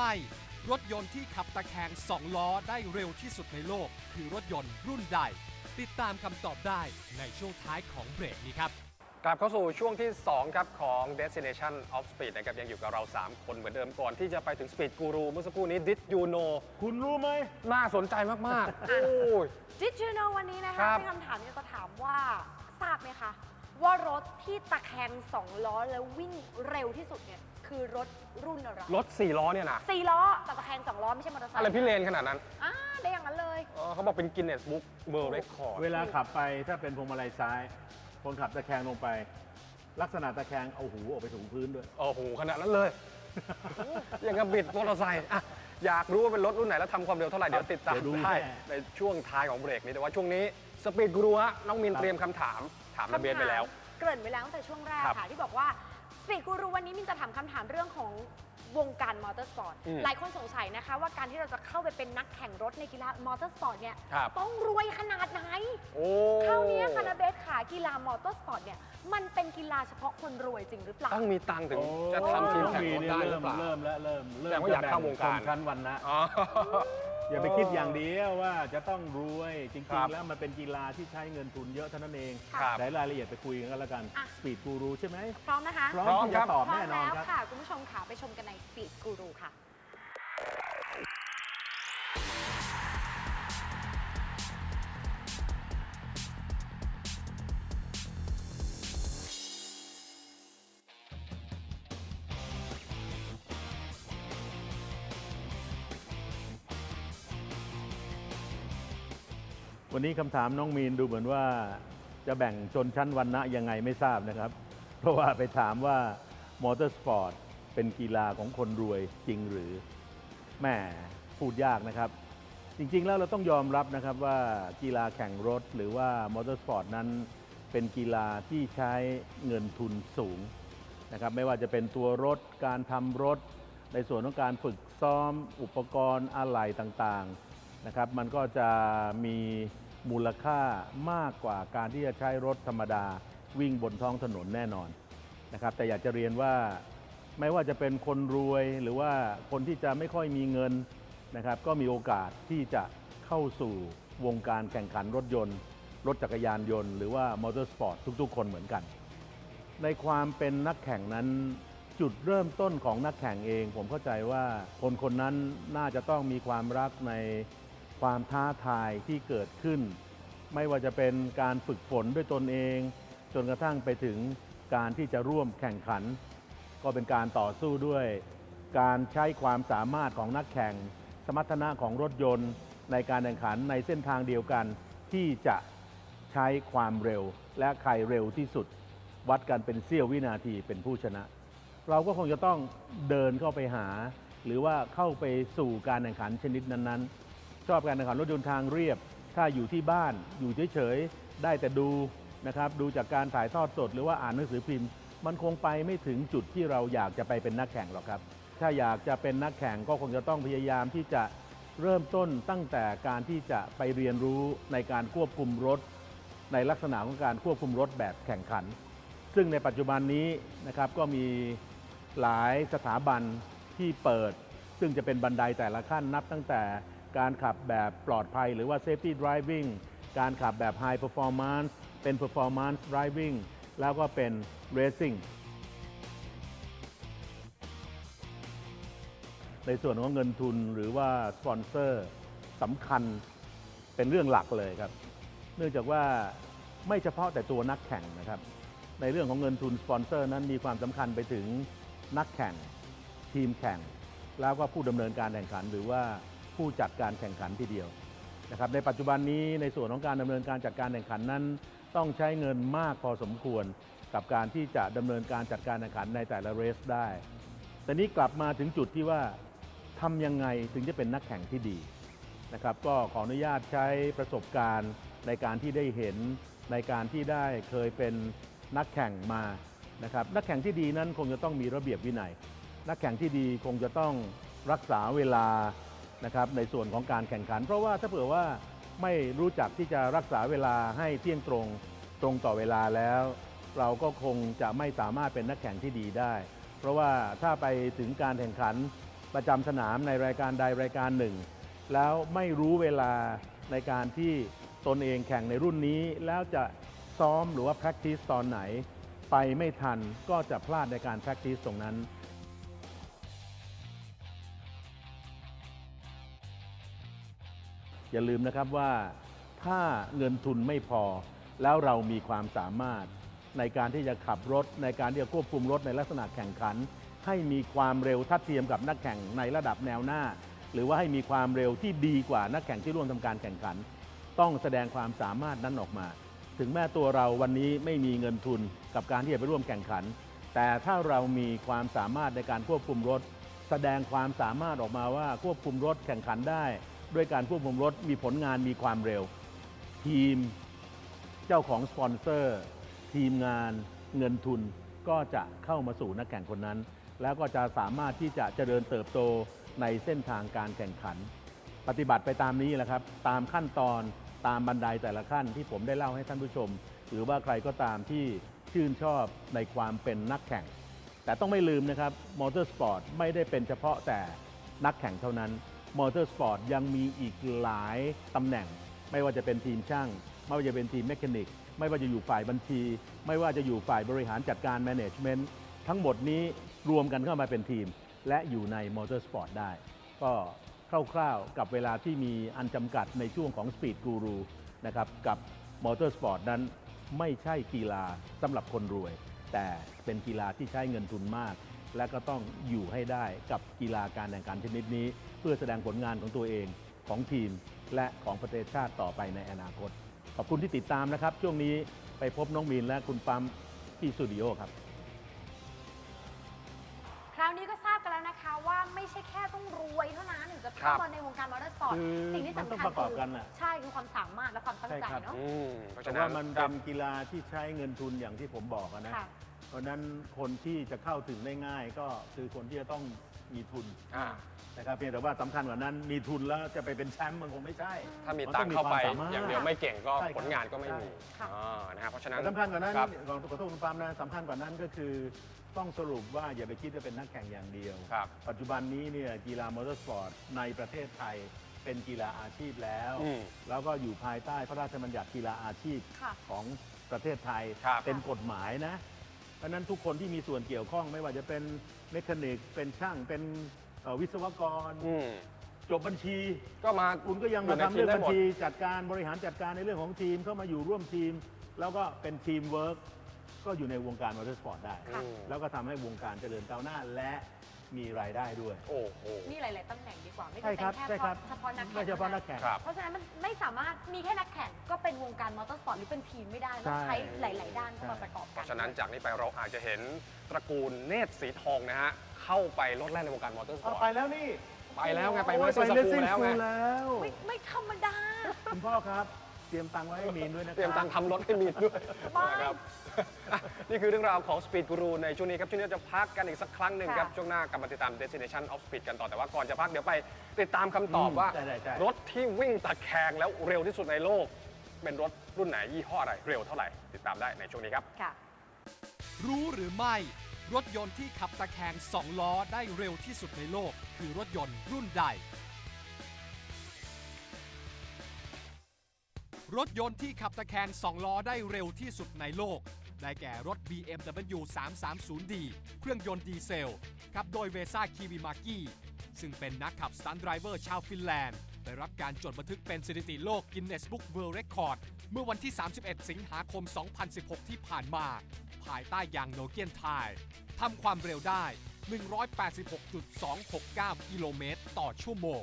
ไม่ รถยนต์ที่ขับตะแคง2ล้อได้เร็วที่สุดในโลก คือรถยนต์รุ่นใด ติดตามคำตอบได้ในช่วงท้ายของเบรกนี้ครับกลับเข้าสู่ช่วงที่ 2 ครับ ของ Destination of Speed นะครับ ยังอยู่กับเรา 3 คนเหมือนเดิมก่อนที่จะไปถึง Speed Guru เมื่อสักครู่นี้ Did you know คุณรู้ไหม น่าสนใจมาก ๆ โอ้ย Did you know วันนี้นะครัคะบ เป็นคำถามที่จะถามว่าทราบไหมคะ ว่ารถที่ตะแคงสองล้อแล้ววิ่งเร็วที่สุดเนี่ยคือรถรุ่นอะไรรถ4ล้อเนี่ยนะสี่ล้อแต่ตะแคงสองล้อไม่ใช่มอเตอร์ไซค์อะไรพี่เลนขนาดนั้นอ่าได้อย่างนั้นเลยอ๋อเขาบอกเป็น Guinness Book World Record เวลาขับไปถ้าเป็นพวงมาลัยซ้าย คนขับตะแคงลงไป ลักษณะตะแคงเอาหูออกไปถูพื้นด้วยโอ้โหขนาดนั้นเลย อย่างกับบิดมอเตอร์ไซค์อะอยากรู้ว่าเป็นรถรุ่นไหนแล้วทำความเร็วเท่าไหร่เดี๋ยวติดตามเดี๋ยวดูได้แน่ในช่วงท้ายของเบรกนี้แต่ว่าช่วงนี้สปีดกรัวน้องมินครับเตรียมคำถามถามระเบียนไปแล้ว เกริ่นไปแล้วตั้งแต่ช่วงแรกครับค่ะ ที่บอกว่าสปีดกูรูวันนี้มินจะถามคำถามเรื่องของวงการมอเตอร์สปอร์ตอืมหลายคนสงสัยนะคะ ว่าการที่เราจะเข้าไปเป็นนักแข่งรถในกีฬามอเตอร์สปอร์ตเนี่ยครับ ต้องรวยขนาดไหน โอ้เท่านี้ค่ะนะเบสขากีฬามอเตอร์สปอร์ตเนี่ยมันเป็นกีฬาเฉพาะคนรวยจริงหรือเปล่า ต้องมีตังค์ถึงโอ้จะทำทีมต้องแข่งมีรถเนี่ยได้หรืเริ่อมเปล่า เริ่มแล้วเริ่มเริ่แสดมงว่าอยากเข้าวงการชนชั้นวันนะ อ๋อ อย่าไปคิดอย่างเดียวว่าจะต้องรวยจครัริงบๆ แล้วมันเป็นกีฬาที่ใช้เงินทุนเยอะเท่านั้นเองครับรายรายละเอียดไปคุยกันก็แล้วกันอะ สปีดกูรูใช่ไหมพร้อมนะคะพร้อมพร้อมที่ครัจะบ ตอบพร้อมแน่นอนแล้วครับ ค่ะ คุณผู้ชมค่ะไปชมกันใน Speed Guru ค่ะ วันนี้คำถามน้องมีนดูเหมือนว่าจะแบ่งชนชั้นวันนะยังไงไม่ทราบนะครับ เพราะว่าไปถามว่ามอเตอร์สปอร์ตเป็นกีฬาของคนรวยจริงหรือแหม่พูดยากนะครับ จริงๆแล้วเราต้องยอมรับนะครับว่ากีฬาแข่งรถหรือว่ามอเตอร์สปอร์ตนั้น เป็นกีฬาที่ใช้เงินทุนสูงนะครับไม่ว่าจะเป็นตัวรถการทำรถ ในส่วนของการฝึกซ้อม อุปกรณ์อะไหล่ต่างๆ นะครับ มันก็จะมีมูลค่ามากกว่าการที่จะใช้รถธรรมดาวิ่งบนท้องถนนแน่นอนนะครับ แต่อยากจะเรียนว่าไม่ว่าจะเป็นคนรวยหรือว่าคนที่จะไม่ค่อยมีเงินนะครับ ก็มีโอกาสที่จะเข้าสู่วงการแข่งขันรถยนต์ รถจักรยานยนต์ หรือว่ามอเตอร์สปอร์ตทุกๆ คนเหมือนกัน ในความเป็นนักแข่งนั้นจุดเริ่มต้นของนักแข่งเอง ผมเข้าใจว่าคนคนนั้นน่าจะต้องมีความรักใน ความท้าทายที่เกิดขึ้น ไม่ว่าจะเป็นการฝึกฝนด้วยตนเอง จนกระทั่งไปถึงการที่จะร่วมแข่งขัน ก็เป็นการต่อสู้ด้วย การใช้ความสามารถของนักแข่ง สมรรถนะของรถยนต์ ในการแข่งขันในเส้นทางเดียวกันที่จะใช้ความเร็ว และใครเร็วที่สุด วัดกันเป็นเสี้ยววินาทีเป็นผู้ชนะ เราก็คงจะต้องเดินเข้าไปหา หรือว่าเข้าไปสู่การแข่งขันชนิดนั้นๆ ชอบการแข่งขันรถยนต์ทางเรียบ ถ้าอยู่ที่บ้านอยู่เฉยๆ ได้แต่ดูนะครับดูจากการถ่ายทอดสด หรือว่าอ่านหนังสือพิมพ์ มันคงไปไม่ถึงจุดที่เราอยากจะไปเป็นนักแข่งหรอกครับ ถ้าอยากจะเป็นนักแข่งก็คงจะต้องพยายามที่จะเริ่มต้นตั้งแต่การที่จะไปเรียนรู้ในการควบคุมรถ ในลักษณะของการควบคุมรถแบบแข่งขัน ซึ่งในปัจจุบันนี้นะครับก็มีหลายสถาบันที่เปิด ซึ่งจะเป็นบันไดแต่ละขั้นนับตั้งแต่ การขับแบบปลอดภัย หรือว่า safety driving การขับแบบ high performance เป็น performance driving แล้วก็เป็น racing ในส่วนของเงินทุนหรือว่าสปอนเซอร์สำคัญเป็นเรื่องหลักเลยครับ เนื่องจากว่าไม่เฉพาะแต่ตัวนักแข่งนะครับ ในเรื่องของเงินทุนสปอนเซอร์นั้นมีความสำคัญไปถึงนักแข่ง ทีมแข่ง แล้วก็ผู้ดำเนินการแข่งขันหรือว่า ผู้จัดการแข่งขันทีเดียวนะครับในปัจจุบันนี้ในส่วนของการดำเนินการจัดการแข่งขันนั้น ต้องใช้เงินมากพอสมควร กับการที่จะดำเนินการจัดการแข่งขันในแต่ละเรสได้ แต่นี้กลับมาถึงจุดที่ว่าทำยังไงถึงจะเป็นนักแข่งที่ดีนะครับก็ขออนุญาตใช้ประสบการณ์ในการที่ได้เห็นในการที่ได้เคยเป็นนักแข่งมานะครับนักแข่งที่ดีนั้นคงจะต้องมีระเบียบวินัย นักแข่งที่ดีคงจะต้องรักษาเวลา นะครับในส่วนของการแข่งขัน เพราะว่าถ้าเผื่อว่าไม่รู้จักที่จะรักษาเวลาให้เที่ยงตรงตรงต่อเวลาแล้ว เราก็คงจะไม่สามารถเป็นนักแข่งที่ดีได้ เพราะว่าถ้าไปถึงการแข่งขันประจำสนามในรายการใดรายการหนึ่ง แล้วไม่รู้เวลาในการที่ตนเองแข่งในรุ่นนี้ แล้วจะซ้อมหรือว่า practice ตอนไหน ไปไม่ทันก็จะพลาดในการ practice ตรงนั้น อย่าลืมนะครับว่าถ้าเงินทุนไม่พอ แล้วเรามีความสามารถในการที่จะขับรถ ในการที่จะควบคุมรถในลักษณะแข่งขัน ให้มีความเร็วทัดเทียมกับนักแข่งในระดับแนวหน้า หรือว่าให้มีความเร็วที่ดีกว่านักแข่งที่ร่วมทำการแข่งขัน ต้องแสดงความสามารถนั้นออกมา ถึงแม้ตัวเราวันนี้ไม่มีเงินทุนกับการที่จะไปร่วมแข่งขัน แต่ถ้าเรามีความสามารถในการควบคุมรถ แสดงความสามารถออกมาว่าควบคุมรถแข่งขันได้ ด้วยการควบคุมรถมีผลงานมีความเร็ว ทีมเจ้าของสปอนเซอร์ ทีมงานเงินทุนก็จะเข้ามาสู่นักแข่งคนนั้น แล้วก็จะสามารถที่จะเจริญเติบโตในเส้นทางการแข่งขัน ปฏิบัติไปตามนี้แหละครับ ตามขั้นตอนตามบันไดแต่ละขั้นที่ผมได้เล่าให้ท่านผู้ชม หรือว่าใครก็ตามที่ชื่นชอบในความเป็นนักแข่ง แต่ต้องไม่ลืมนะครับมอเตอร์สปอร์ตไม่ได้เป็นเฉพาะแต่นักแข่งเท่านั้น มอเตอร์สปอร์ตยังมีอีกหลายตำแหน่ง ไม่ว่าจะเป็นทีมช่าง ไม่ว่าจะเป็นทีมแมคานิก ไม่ว่าจะอยู่ฝ่ายบัญชี ไม่ว่าจะอยู่ฝ่ายบริหารจัดการแมネจเมนต์ทั้งหมดนี้รวมกันเข้ามาเป็นทีม และอยู่ในมอเตอร์สปอร์ตได้ ก็คร่าวๆ กับเวลาที่มีอันจำกัดในช่วงของ Speed Guru นะครับกับมอเตอร์สปอร์ตนั้นไม่ใช่กีฬาสำหรับคนรวย แต่เป็นกีฬาที่ใช้เงินทุนมาก และก็ต้องอยู่ให้ได้กับกีฬาการแข่งขันชนิดนี้ เพื่อแสดงผลงานของตัวเองของทีม และของประเทศชาติต่อไปในอนาคต ขอบคุณที่ติดตามนะครับ ช่วงนี้ไปพบน้องมีนและคุณปั๊มที่สตูดิโอครับ คราวนี้ก็ทราบกันแล้วนะคะว่าไม่ใช่แค่ต้องรวยเท่านั้นถึงจะครัเข้าบมาในวงการมอเตอร์สปอร์ตคือสิ่งที่มันต้สำองคัญประกอบกันน่ะใช่คือความสามารถและความตั้งใจใช่ครับ เนาะ อืมเพราะแต่ฉะนั้ว่าน มันคเป็รับนกีฬาที่ใช้เงินทุนอย่างที่ผมบอกอะนะ ค่ะ เพราะฉะนั้นคนที่จะเข้าถึงได้ง่ายก็คือคนที่จะต้องมีทุนอ่า นะครับเพียงแต่ว่าสำคัญกว่านั้นมีทุนแล้วจะไปเป็นแชมป์มันคงไม่ใช่ถ้ามีตังค์เข้าไปมันต้องมีความสามารถ อย่างเดียวไม่เก่งก็ใช่ครับผลงานก็ไม่มีค่ะอ่านะฮะเพราะฉะนั้นแต่สำคัญกว่านั้นครับ ขอขอโทษคุณปาล์มนะสำคัญกว่านั้นก็คือต้องสรุปว่าอย่าไปคิดว่าเป็นนักแข่งอย่างเดียว ครับปัจจุบันนี้เนี่ยกีฬามอเตอร์สปอร์ตในประเทศไทยเป็นกีฬาอาชีพแล้ว อืมแล้วก็อยู่ภายใต้พระราชบัญญัติกีฬาอาชีพค่ะ ของประเทศไทย ครับเป็นกฎหมายนะ เพราะฉะนั้นทุกคนที่มีส่วนเกี่ยวข้องไม่ว่าจะเป็นเมคานิกเป็นช่างเป็นเอ่อวิศวกร อืมจบบัญชี ก็มาคุณก็ยังมาในทำเรื่องได้บัญหมดชี จัดการบริหารจัดการในเรื่องของทีมเข้ามาอยู่ร่วมทีม แล้วก็เป็นทีมเวิร์กก็อยู่ในวงการมอเตอร์สปอร์ตได้ ค่ะอืมแล้วก็ทำให้วงการเจริญก้าวหน้าและ มีรายได้ด้วย โอ้โห มีหลาย ๆ ตำแหน่งดีกว่า ไม่ใช่ใช่ครับแค่ใช่ครับเฉพาะนักแข่งไม่เฉพาะนักแข่ง ครับ เพราะฉะนั้นมันไม่สามารถมีแค่นักแข่งก็เป็นวงการมอเตอร์สปอร์ตหรือเป็นทีมไม่ได้ต้องใช่ใช้หลาย ๆ ด้านเข้ามาประกอบเพกันราะฉะนั้นจากนี้ไปเราอาจจะเห็นตระกูลเนตรสีทองนะฮะ เข้าไปลดแล่นในวงการมอเตอร์สปเอาอร์ต ไปแล้วนี่ไปแล้วไง ไปโอ้เมื่ยอซีสเลกูสซิ่งแล้วสไงกูลแล้ว ไม่ไม่ธรรมดาคุณพ่อครับ เตรียมตังค์ไว้ให้มีนด้วยนะครับเตรียมตังค์ทำรถให้มีนด้วยบ้านะครับอะ นี่คือเรื่องราวของ Speed Guru ในช่วงนี้ครับ ช่วงนี้เราจะพักกันอีกสักครั้งหนึ่งครับ ค่ะ ช่วงหน้ากลับมาติดตาม Destination of Speed กันต่อ แต่ว่าก่อนจะพักเดี๋ยวไปติดตามคำตอบอืมว่า ใช่ใช่ใช่ รถที่วิ่งตะแคงแล้วเร็วที่สุดในโลก เป็นรถรุ่นไหนยี่ห้ออะไรเร็วเท่าไหร่ติดตามได้ในช่วงนี้ครับ ค่ะ รู้หรือไม่ รถยนต์ที่ขับตะแคง2ล้อได้เร็วที่สุดในโลก คือรถยนต์รุ่นใด รถยนต์ที่ขับตะแคง2ล้อได้เร็วที่สุดในโลก ได้แก่รถ BMW 330D เครื่องยนต์ดีเซล ขับโดยเวซ่าคีวิมากิซึ่งเป็นนักขับสตันท์ไดรเวอร์ชาวฟินแลนด์ ได้รับการจดบันทึกเป็นสถิติโลกกินเนสบุ๊กเวิลด์เรคคอร์ดเมื่อวันที่ 31 สิงหาคม 2016 ที่ผ่านมา ภายใต้ยางโนเกียนไทยทำความเร็วได้ 186.269 กิโลเมตรต่อชั่วโมง